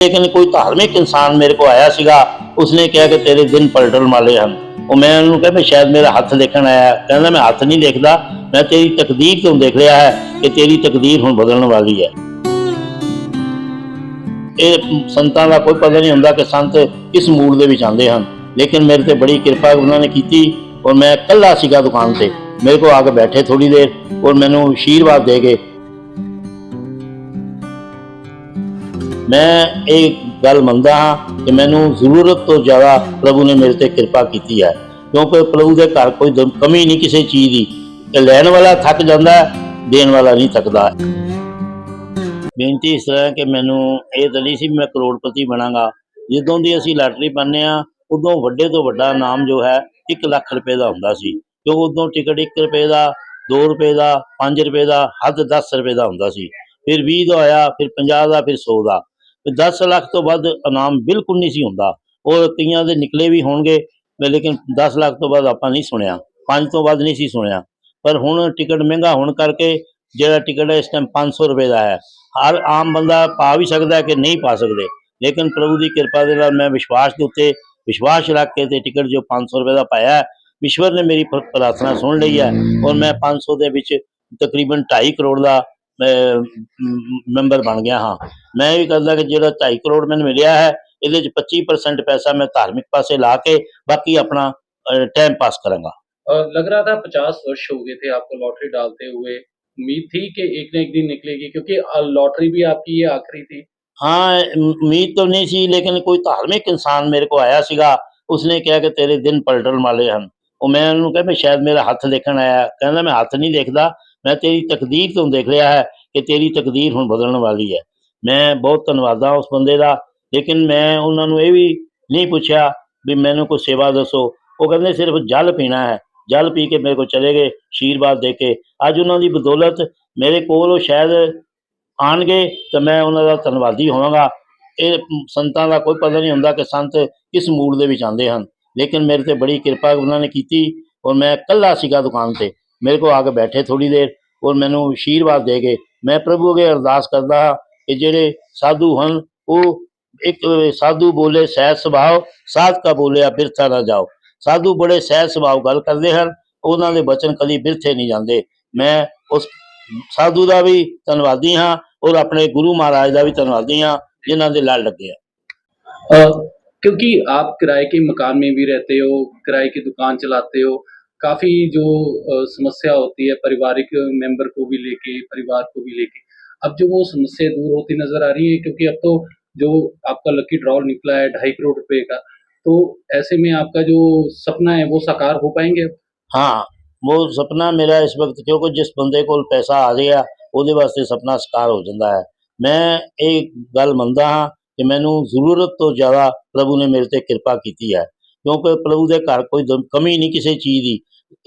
ਲੇਕਿਨ ਕੋਈ ਧਾਰਮਿਕ ਇਨਸਾਨ ਮੇਰੇ ਕੋ ਆਇਆ ਸੀਗਾ, ਉਸਨੇ ਕਿਹਾ ਕਿ ਤੇਰੇ ਦਿਨ ਪਲਟਣ ਵਾਲੇ ਹਨ। ਉਹ ਮੈਂ ਉਹਨੂੰ ਕਹਿੰਦਾ ਸ਼ਾਇਦ ਮੇਰਾ ਹੱਥ ਦੇਖਣ ਆਇਆ ਕਹਿੰਦਾ ਮੈਂ ਹੱਥ ਨਹੀਂ ਦੇਖਦਾ, ਮੈਂ ਤੇਰੀ ਤਕਦੀਰ ਤੋਂ ਦੇਖ ਰਿਹਾ ਹੈ ਕਿ ਤੇਰੀ ਤਕਦੀਰ ਹੁਣ ਬਦਲਣ ਵਾਲੀ ਹੈ। ਇਹ ਸੰਤਾਂ ਦਾ ਕੋਈ ਪਤਾ ਨਹੀਂ ਹੁੰਦਾ ਕਿ ਸੰਤ ਕਿਸ ਮੂਡ ਦੇ ਵਿੱਚ ਆਉਂਦੇ ਹਨ। ਲੇਕਿਨ ਮੇਰੇ ਤੇ ਬੜੀ ਕਿਰਪਾ ਉਹਨਾਂ ਨੇ ਕੀਤੀ ਔਰ ਮੈਂ ਇਕੱਲਾ ਸੀਗਾ ਦੁਕਾਨ ਤੇ। ਮੇਰੇ ਕੋ ਆ ਕੇ ਬੈਠੇ ਥੋੜੀ ਦੇਰ ਔਰ ਮੈਨੂੰ ਅਸ਼ੀਰਵਾਦ ਦੇ ਕੇ ਮੈਂ ਇਹ ਗੱਲ ਮੰਨਦਾ ਹਾਂ ਕਿ ਮੈਨੂੰ ਜ਼ਰੂਰਤ ਤੋਂ ਜ਼ਿਆਦਾ ਪ੍ਰਭੂ ਨੇ ਮੇਰੇ ਤੇ ਕਿਰਪਾ ਕੀਤੀ ਹੈ, ਕਿਉਂਕਿ ਪ੍ਰਭੂ ਦੇ ਘਰ ਕੋਈ ਕਮੀ ਨਹੀਂ ਕਿਸੇ ਚੀਜ਼ ਦੀ। ਲੈਣ ਵਾਲਾ ਥੱਕ ਜਾਂਦਾ ਦੇਣ ਵਾਲਾ ਨਹੀਂ ਥੱਕਦਾ। ਬੇਨਤੀ ਇਸ ਤਰ੍ਹਾਂ ਕਿ ਮੈਨੂੰ ਇਹ ਤਾਂ ਨਹੀਂ ਸੀ ਵੀ ਮੈਂ ਕਰੋੜਪਤੀ ਬਣਾਂਗਾ। ਜਦੋਂ ਦੀ ਅਸੀਂ ਲਾਟਰੀ ਪਾਉਂਦੇ ਆ ਉਦੋਂ ਵੱਡੇ ਤੋਂ ਵੱਡਾ ਨਾਮ ਜੋ ਹੈ 1 ਲੱਖ ਰੁਪਏ ਦਾ ਹੁੰਦਾ ਸੀ। ਕਿਉਂ ਉਦੋਂ ਟਿਕਟ 1 ਰੁਪਏ ਦਾ 2 ਰੁਪਏ ਦਾ 5 ਰੁਪਏ ਦਾ, ਹੱਦ 10 ਰੁਪਏ ਦਾ ਹੁੰਦਾ ਸੀ। ਫਿਰ 20 ਦਾ ਆਇਆ ਫਿਰ 50 ਦਾ, ਫਿਰ 100 ਦਾ। 10 ਲੱਖ ਤੋਂ ਵੱਧ ਇਨਾਮ ਬਿਲਕੁਲ ਨਹੀਂ ਸੀ ਹੁੰਦਾ। ਉਹ ਕਈਆਂ ਦੇ ਨਿਕਲੇ ਵੀ ਹੋਣਗੇ ਲੇਕਿਨ 10 ਲੱਖ ਤੋਂ ਵੱਧ ਆਪਾਂ ਨਹੀਂ ਸੁਣਿਆ। 5 ਤੋਂ ਵੱਧ ਨਹੀਂ ਸੀ ਸੁਣਿਆ। ਪਰ ਹੁਣ ਟਿਕਟ ਮਹਿੰਗਾ ਹੋਣ ਕਰਕੇ ਜਿਹੜਾ ਟਿਕਟ ਹੈ ਇਸ ਟਾਈਮ 500 ਰੁਪਏ ਦਾ ਹੈ। ਹਰ ਆਮ ਬੰਦਾ ਪਾ ਵੀ ਸਕਦਾ ਕਿ ਨਹੀਂ ਪਾ ਸਕਦੇ। ਲੇਕਿਨ ਪ੍ਰਭੂ ਦੀ ਕਿਰਪਾ ਦੇ ਨਾਲ ਮੈਂ ਵਿਸ਼ਵਾਸ ਦੇ ਉੱਤੇ, ਵਿਸ਼ਵਾਸ ਰੱਖ ਕੇ ਤੇ ਟਿਕਟ ਜੋ 500 ਰੁਪਏ ਦਾ ਪਾਇਆ ਈਸ਼ਵਰ ਨੇ ਮੇਰੀ ਪ੍ਰਾਰਥਨਾ ਸੁਣ ਲਈ ਹੈ ਔਰ ਮੈਂ 500 ਦੇ ਵਿੱਚ ਤਕਰੀਬਨ 2.5 ਕਰੋੜ ਦਾ ਮੈਂਬਰ ਬਣ ਗਿਆ ਹਾਂ ਮੈਂ ਇਹ ਵੀ ਕਰਦਾ ਕਿ ਜਿਹੜਾ 2.5 ਕਰੋੜ ਮੈਨੂੰ ਮਿਲਿਆ ਹੈ ਇਹਦੇ ਚ 25% ਪੈਸਾ ਮੈਂ ਧਾਰਮਿਕ ਪਾਸੇ ਲਾ ਕੇ ਬਾਕੀ ਆਪਣਾ ਟਾਈਮ ਪਾਸ ਕਰਾਂਗਾ और लग रहा था पचास वर्ष हो गए थे आपको लॉटरी डालते हुए उम्मीद थी कि एक न एक दिन निकलेगी क्योंकि अ, लॉटरी भी आपकी ये आखिरी थी ਹਾਂ ਉਮ- ਉਮੀਦ ਤਾਂ ਨਹੀਂ ਸੀ ਲੇਕਿਨ ਕੋਈ ਧਾਰਮਿਕ ਇਨਸਾਨ ਮੇਰੇ ਕੋ ਆਇਆ ਸੀਗਾ ਉਸਨੇ ਕਿਹਾ ਕਿ ਤੇਰੇ ਦਿਨ ਪਲਟਣ ਵਾਲੇ ਹਨ ਉਹ ਮੈਂ ਉਹਨੂੰ ਕਿਹਾ ਵੀ ਸ਼ਾਇਦ ਮੇਰਾ ਹੱਥ ਦੇਖਣ ਆਇਆ ਕਹਿੰਦਾ ਮੈਂ ਹੱਥ ਨਹੀਂ ਦੇਖਦਾ ਮੈਂ ਤੇਰੀ ਤਕਦੀਰ ਤੋਂ ਦੇਖ ਰਿਹਾ ਹੈ ਕਿ ਤੇਰੀ ਤਕਦੀਰ ਹੁਣ ਬਦਲਣ ਵਾਲੀ ਹੈ। ਮੈਂ ਬਹੁਤ ਧੰਨਵਾਦਾ ਉਸ ਬੰਦੇ ਦਾ, ਲੇਕਿਨ ਮੈਂ ਉਹਨਾਂ ਨੂੰ ਇਹ ਵੀ ਨਹੀਂ ਪੁੱਛਿਆ ਵੀ ਮੈਨੂੰ ਕੋਈ ਸੇਵਾ ਦੱਸੋ। ਉਹ ਕਹਿੰਦੇ ਸਿਰਫ ਜਲ ਪੀਣਾ ਹੈ, ਜਲ ਪੀ ਕੇ ਮੇਰੇ ਕੋਲ ਚਲੇ ਗਏ ਆਸ਼ੀਰਵਾਦ ਦੇ ਕੇ। ਅੱਜ ਉਹਨਾਂ ਦੀ ਬਦੌਲਤ ਮੇਰੇ ਕੋਲ ਉਹ ਸ਼ਾਇਦ ਆਣਗੇ ਤਾਂ ਮੈਂ ਉਹਨਾਂ ਦਾ ਧੰਨਵਾਦੀ ਹੋਵਾਂਗਾ। ਇਹ ਸੰਤਾਂ ਦਾ ਕੋਈ ਪਤਾ ਨਹੀਂ ਹੁੰਦਾ ਕਿ ਸੰਤ ਕਿਸ ਮੂਡ ਦੇ ਵਿੱਚ ਆਉਂਦੇ ਹਨ। ਲੇਕਿਨ ਮੇਰੇ ਤੇ ਬੜੀ ਕਿਰਪਾ ਉਹਨਾਂ ਨੇ ਕੀਤੀ ਔਰ ਮੈਂ ਇਕੱਲਾ ਸੀਗਾ ਦੁਕਾਨ ਤੇ। ਮੇਰੇ ਕੋਲ ਆ ਕੇ ਬੈਠੇ ਥੋੜੀ ਦੇਰ। ਔਰ ਮੈਨੂੰ ਆਸ਼ੀਰਵਾਦ ਦੇ ਗਏ ਮੈਂ ਪ੍ਰਭੂ ਅੱਗੇ ਅਰਦਾਸ ਕਰਦਾ ਹਾਂ ਕਿ ਜਿਹੜੇ ਸਾਧੂ ਹਨ ਉਹ ਇੱਕ ਸਾਧੂ ਬੋਲੇ ਸਹਿਜ ਸੁਭਾਅ ਸਾਧ ਕਾ ਬੋਲਿਆ ਬਿਰਥਾ ਨਾ ਜਾਓ ਸਾਧੂ ਬੜੇ ਸਹਿਜ ਸੁਭਾਅ ਗੱਲ ਕਰਦੇ ਹਨ ਉਹਨਾਂ ਦੇ ਬਚਨ ਕਦੀ ਬਿਰਥੇ ਨਹੀਂ ਜਾਂਦੇ ਮੈਂ ਉਸ ਸਾਧੂ ਦਾ ਵੀ ਧੰਨਵਾਦੀ ਹਾਂ ਔਰ ਆਪਣੇ ਗੁਰੂ ਮਹਾਰਾਜ ਦਾ ਵੀ ਧੰਨਵਾਦੀ ਹਾਂ ਜਿਨ੍ਹਾਂ ਦੇ ਲੜ ਲੱਗੇ ਆ अ, क्योंकि आप किराए के मकान में भी रहते हो किराए की दुकान चलाते हो काफी जो अ, समस्या होती है पारिवारिक मेंबर को भी लेके परिवार को भी लेके अब जो वो समस्या दूर होती नजर आ रही है क्योंकि अब तो जो आपका लकी ड्रॉ निकला है ढाई करोड़ रुपए का तो ऐसे में आपका जो सपना है वो साकार हो पाएंगे ਹਾਂ ਉਹ ਸੁਪਨਾ ਮੇਰਾ ਇਸ ਵਕਤ ਕਿਉਂਕਿ ਜਿਸ ਬੰਦੇ ਕੋਲ ਪੈਸਾ ਆ ਗਿਆ ਉਹਦੇ ਵਾਸਤੇ ਸੁਪਨਾ ਸਾਕਾਰ ਹੋ ਜਾਂਦਾ ਹੈ ਮੈਂ ਇਹ ਗੱਲ ਮੰਨਦਾ ਹਾਂ ਕਿ ਮੈਨੂੰ ਜ਼ਰੂਰਤ ਤੋਂ ਜ਼ਿਆਦਾ ਪ੍ਰਭੂ ਨੇ ਮੇਰੇ ਤੇ ਕਿਰਪਾ ਕੀਤੀ ਹੈ ਕਿਉਂਕਿ ਪ੍ਰਭੂ ਦੇ ਘਰ ਕੋਈ ਦਮ- ਕਮੀ ਨਹੀਂ ਕਿਸੇ ਚੀਜ਼ ਦੀ।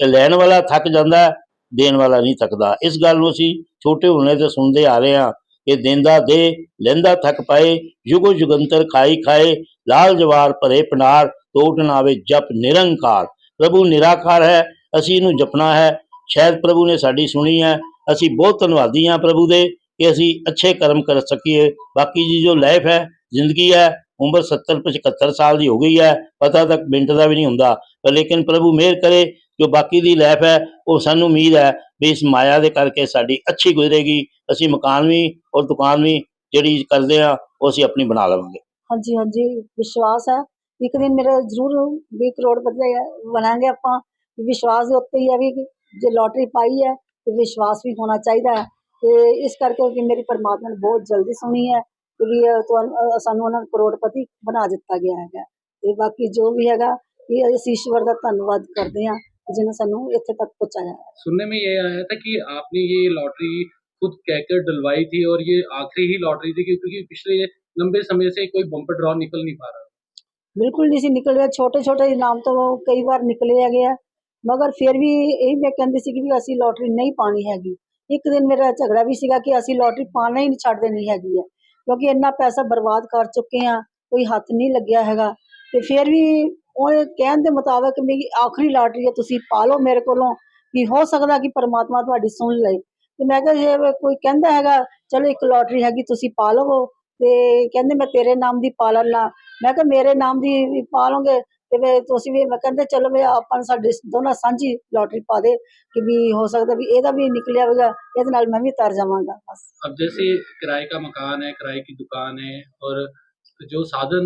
ਲੈਣ ਵਾਲਾ ਥੱਕ ਜਾਂਦਾ, ਦੇਣ ਵਾਲਾ ਨਹੀਂ ਥੱਕਦਾ। ਇਸ ਗੱਲ ਨੂੰ ਅਸੀਂ ਛੋਟੇ ਹੁੰਦੇ ਤੇ ਸੁਣਦੇ ਆ ਰਹੇ ਹਾਂ ਕਿ ਦੇਂਦਾ ਦੇ, ਲੈਂਦਾ ਥੱਕ ਪਾਏ, ਯੁਗੋ ਯੁਗੰਤਰ ਖਾਈ ਖਾਏ, ਲਾਲ ਜਵਾਰ ਭਰੇ ਭੰਡਾਰ ਟੋਟ ਨਾ ਆਵੇ ਜਪ ਨਿਰੰਕਾਰ। ਪ੍ਰਭੂ ਨਿਰਾਕਾਰ ਹੈ, ਅਸੀਂ ਇਹਨੂੰ ਜਪਣਾ ਹੈ। ਸ਼ਾਇਦ ਪ੍ਰਭੂ ਨੇ ਸਾਡੀ ਸੁਣੀ ਹੈ। ਅਸੀਂ ਬਹੁਤ ਧੰਨਵਾਦੀ ਹਾਂ ਪ੍ਰਭੂ ਦੇ ਕਿ ਅਸੀਂ ਅੱਛੇ ਕਰਮ ਕਰ ਸਕੀਏ। ਬਾਕੀ ਜੀ ਜੋ ਲਾਈਫ ਹੈ, ਜ਼ਿੰਦਗੀ ਹੈ ਉਮਰ 70 75 ਸਾਲ ਦੀ ਹੋ ਗਈ ਹੈ, ਪਤਾ ਤੱਕ ਮਿੰਟ ਦਾ ਵੀ ਨਹੀਂ ਹੁੰਦਾ। ਪਰ ਲੇਕਿਨ ਪ੍ਰਭੂ ਮਿਹਰ ਕਰੇ, ਜੋ ਬਾਕੀ ਦੀ ਲਾਈਫ ਹੈ, ਉਹ ਸਾਨੂੰ ਉਮੀਦ ਹੈ ਵੀ ਇਸ ਮਾਇਆ ਦੇ ਕਰਕੇ ਸਾਡੀ ਅੱਛੀ ਗੁਜ਼ਰੇਗੀ। ਅਸੀਂ ਮਕਾਨ ਵੀ ਔਰ ਦੁਕਾਨ ਵੀ ਜਿਹੜੀ ਕਰਦੇ ਆ ਉਹ ਅਸੀਂ ਆਪਣੀ ਬਣਾ ਲਵਾਂਗੇ। ਹਾਂਜੀ ਹਾਂਜੀ, ਵਿਸ਼ਵਾਸ ਹੈ। ਇੱਕ ਦਿਨ ਮੇਰਾ ਜ਼ਰੂਰ ਵੀ ਕਰੋੜਪਤੀ ਬਣਾਂਗੇ ਆਪਾਂ। ਵਿਸ਼ਵਾਸ ਦੇ ਉੱਤੇ ਹੀ ਹੈ ਵੀ ਜੇ ਲੋਟਰੀ ਪਾਈ ਹੈ, ਤੇ ਵਿਸ਼ਵਾਸ ਵੀ ਹੋਣਾ ਚਾਹੀਦਾ ਹੈ। ਤੇ ਇਸ ਕਰਕੇ ਕਿ ਮੇਰੀ ਪਰਮਾਤਮਾ ਨੇ ਬਹੁਤ ਜਲਦੀ ਸੁਣੀ ਹੈ। ਕਿ ਵੀ ਇਹ ਤੁਹਾਨੂੰ ਅਹ ਸਾਨੂੰ ਉਹਨਾਂ ਨੂੰ ਕਰੋੜਪਤੀ ਬਣਾ ਦਿੱਤਾ ਗਿਆ ਹੈਗਾ ਤੇ ਬਾਕੀ ਜੋ ਵੀ ਹੈਗਾ ਇਹ ਅਸੀਂ ਈਸ਼ਵਰ ਦਾ ਧੰਨਵਾਦ ਕਰਦੇ ਹਾਂ ਕਿ ਜਿਹਨੇ ਸਾਨੂੰ ਇੱਥੇ ਤੱਕ ਪਹੁੰਚਾਇਆ ਹੈ। सुनने में ये आया था कि आपने ये लॉटरी खुद कहकर डलवाई थी और ये आखिरी ही लॉटरी थी क्योंकि पिछले लंबे समय से कोई बम्पर ड्रॉ निकल नहीं पा रहा ਬਿਲਕੁਲ ਨਹੀਂ ਸੀ ਨਿਕਲ ਰਿਹਾ ਛੋਟੇ ਛੋਟੇ ਇਨਾਮ ਤੋਂ ਕਈ ਵਾਰ ਨਿਕਲੇ ਹੈਗੇ ਆ ਮਗਰ ਫਿਰ ਵੀ ਇਹ ਮੈਂ ਕਹਿੰਦੀ ਸੀ ਕਿ ਵੀ ਅਸੀਂ ਲੋਟਰੀ ਨਹੀਂ ਪਾਣੀ ਹੈਗੀ ਇੱਕ ਦਿਨ ਮੇਰਾ ਝਗੜਾ ਵੀ ਸੀਗਾ ਕਿ ਅਸੀਂ ਲੋਟਰੀ ਪਾਣਾ ਹੀ ਨਹੀਂ ਛੱਡ ਦੇਣੀ ਹੈਗੀ ਹੈ ਕਿਉਂਕਿ ਇੰਨਾ ਪੈਸਾ ਬਰਬਾਦ ਕਰ ਚੁੱਕੇ ਆ, ਕੋਈ ਹੱਥ ਨਹੀਂ ਲੱਗਿਆ ਹੈਗਾ। ਤੇ ਫਿਰ ਵੀ ਉਹ ਕਹਿਣ ਦੇ ਮੁਤਾਬਕ ਮੇਰੀ ਆਖਰੀ ਲਾਟਰੀ ਹੈ ਤੁਸੀਂ ਪਾ ਲਓ ਮੇਰੇ ਕੋਲੋਂ ਕਿ ਹੋ ਸਕਦਾ ਕਿ ਪਰਮਾਤਮਾ ਤੁਹਾਡੀ ਸੁਣ ਲਏ। ਤੇ ਮੈਂ ਕਿਹਾ ਜੇ ਕੋਈ ਕਹਿੰਦਾ ਹੈਗਾ, ਚਲੋ ਇੱਕ ਲੋਟਰੀ ਹੈਗੀ, ਤੁਸੀਂ ਪਾ ਲਵੋ। ਤੇ ਕਹਿੰਦੇ ਮੈਂ ਤੇਰੇ ਨਾਮ ਦੀ ਪਾਲਣ ਲਾ ਮੈਂ ਕਿਹਾ ਮੇਰੇ ਨਾਮ ਦੀ ਵੀ ਪਾਲੋਗੇ ਤੇ ਵੀ ਤੁਸੀਂ ਵੀ ਮੈਂ ਕਹਿੰਦੇ ਚਲੋ ਵੀ ਆਪਾਂ ਨੂੰ ਸਾਡੀ ਦੋਨਾਂ ਸਾਂਝੀ ਲੋਟਰੀ ਪਾ ਦੇ ਕਿ ਵੀ ਹੋ ਸਕਦਾ ਵੀ ਇਹਦਾ ਵੀ ਨਿਕਲਿਆ ਹੋਵੇਗਾ ਇਹਦੇ ਨਾਲ ਮੈਂ ਵੀ ਤਰ ਜਾਵਾਂਗਾ ਬਸ अब जैसे किराए का मकान है किराए की दुकान है और जो साधन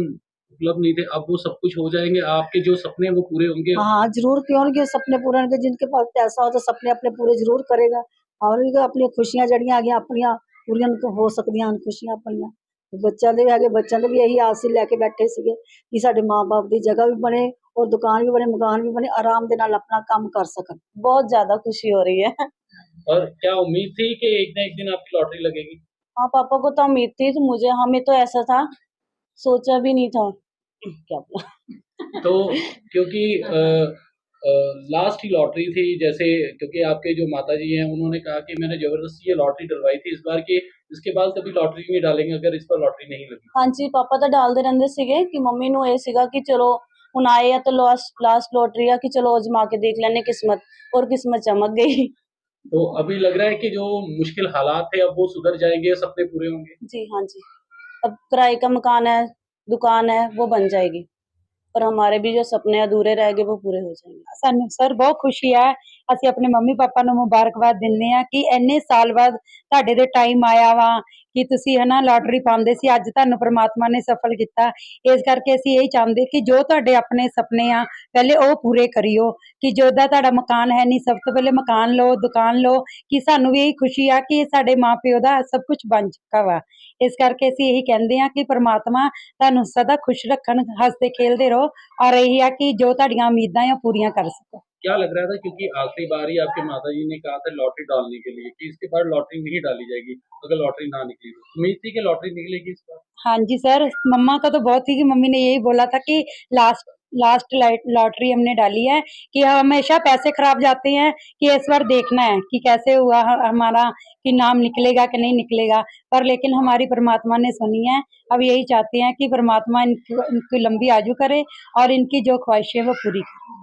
उपलब्ध नहीं थे अब वो सब कुछ हो जाएंगे आपके जो सपने हैं वो पूरे होंगे हाँ जरूर क्यों नहीं कि सपने पूरे होंगे जिनके पास पैसा हो तो सपने अपने पूरे जरूर करेगा और भी अपनी खुशियां जड़ियां आ गई अपनियां पूरियां हो ਸਕਦੀਆਂ ਹਨ ਖੁਸ਼ੀਆਂ ਆਪਣੀਆਂ ਤੇ ਬੱਚਿਆਂ ਦੇ ਵੀ ਹੈਗੇ ਬੱਚਿਆਂ ਦੇ ਵੀ ਇਹੀ ਆਸ ਹੀ ਲੈ ਕੇ ਬੈਠੇ ਸੀਗੇ ਕਿ ਸਾਡੇ ਮਾਪੇ ਦੀ ਜਗ੍ਹਾ ਵੀ ਬਣੇ ਔਰ ਦੁਕਾਨ ਵੀ ਬਣੇ ਮਕਾਨ ਵੀ ਬਣੇ ਆਰਾਮ ਦੇ ਨਾਲ ਆਪਣਾ ਕੰਮ ਕਰ ਸਕਣ ਬਹੁਤ ਜ਼ਿਆਦਾ ਖੁਸ਼ੀ ਹੋ ਰਹੀ है और क्या उम्मीद थी कि एक ना एक दिन आपकी लॉटरी लगेगी हाँ पापा को तो उम्मीद थी तो मुझे हमें तो ऐसा था सोचा भी नहीं था क्या बोला तो क्योंकि लास्ट ही लॉटरी थी जैसे क्योंकि आपके जो माता जी हैं उन्होंने कहा कि मैंने जबरदस्ती ये लॉटरी डलवाई थी इस बार की इसके बाद कभी लॉटरी में डालेंगे अगर इस पर लॉटरी नहीं लगी। हाँ जी पापा तो डालते रहते ਸੀਗੇ ਕਿ ਮੰਮੀ ਨੂੰ ਇਹ कि चलो ਚਲੋ आए या तो लास्ट लास्ट लॉटरी है कि चलो ਚਲੋ ਅਜਮਾ ਕੇ ਦੇਖ ਲੈਣੇ ਕਿਸਮਤ ਔਰ ਕਿਸਮत चमक गई। तो अभी लग रहा है कि जो मुश्किल हालात थे अब वो सुधर जाएँगे सपने पूरे होंगे। जी हाँ जी। अब किराए का मकान है दुकान है वो बन जाएगी। पर हमारे भी जो सपने अधूरे रह गए वो पूरे हो जाएँगे। सर बहुत खुशी है ਅਸੀਂ ਆਪਣੇ ਮੰਮੀ ਪਾਪਾ ਨੂੰ ਮੁਬਾਰਕਬਾਦ ਦਿੰਦੇ ਆ ਕਿ ਇੰਨੇ ਸਾਲ ਬਾਅਦ ਤੁਹਾਡੇ ਦੇ ਟਾਈਮ ਆਇਆ ਵਾ ਕਿ ਤੁਸੀਂ ਹਨਾ ਲਾਟਰੀ ਪਾਉਂਦੇ ਸੀ, ਅੱਜ ਤੁਹਾਨੂੰ ਪ੍ਰਮਾਤਮਾ ਨੇ ਸਫਲ ਕੀਤਾ। ਇਸ ਕਰਕੇ ਅਸੀਂ ਇਹ ਚਾਹੁੰਦੇ ਕਿ ਜੋ ਤੁਹਾਡੇ ਆਪਣੇ ਸੁਪਨੇ ਆ, ਪਹਿਲੇ ਉਹ ਪੂਰੇ ਕਰਿਓ ਕਿ ਜਿਹਦਾ ਤੁਹਾਡਾ ਮਕਾਨ ਹੈ ਨਹੀਂ, ਸਭ ਤੋਂ ਪਹਿਲੇ ਮਕਾਨ ਲਓ, ਦੁਕਾਨ ਲਓ, ਕਿ ਸਾਨੂੰ ਵੀ ਇਹ ਖੁਸ਼ੀ ਆ ਕਿ ਸਾਡੇ ਮਾਪਿਓ ਦਾ ਸਭ ਕੁਝ ਬਣ ਚੁੱਕਾ ਵਾ। ਇਸ ਕਰਕੇ ਅਸੀਂ ਇਹੀ ਕਹਿੰਦੇ ਆ ਕਿ ਪ੍ਰਮਾਤਮਾ ਤੁਹਾਨੂੰ ਸਦਾ ਖੁਸ਼ ਰੱਖਣ, ਹੱਸਦੇ ਖੇਲਦੇ ਰਹੋ ਔਰ ਇਹੀ ਆ ਕਿ ਜੋ ਤੁਹਾਡੀਆਂ ਉਮੀਦਾਂ ਆ ਉਹ ਪੂਰੀਆਂ ਕਰ ਸਕੋ। क्या लग रहा था? क्योंकि आखिरी बार ही आपके माता जी ने कहा था लॉटरी डालने के लिए कि इसके बाद लॉटरी नहीं डाली जाएगी अगर लॉटरी ना निकली तो। उम्मीद थी कि लॉटरी निकलेगी इस बार? हाँ जी सर मम्मा का तो बहुत थी कि मम्मी ने यही बोला था कि लास्ट लास्ट लॉटरी हमने डाली है कि हमेशा पैसे खराब जाते हैं कि इस बार देखना है कि कैसे हुआ हमारा कि नाम निकलेगा कि नहीं निकलेगा। पर लेकिन हमारी परमात्मा ने सुनी है अब यही चाहते हैं कि परमात्मा इनकी, इनकी लंबी आयु करे और इनकी जो ख्वाहिशें वो पूरी करे।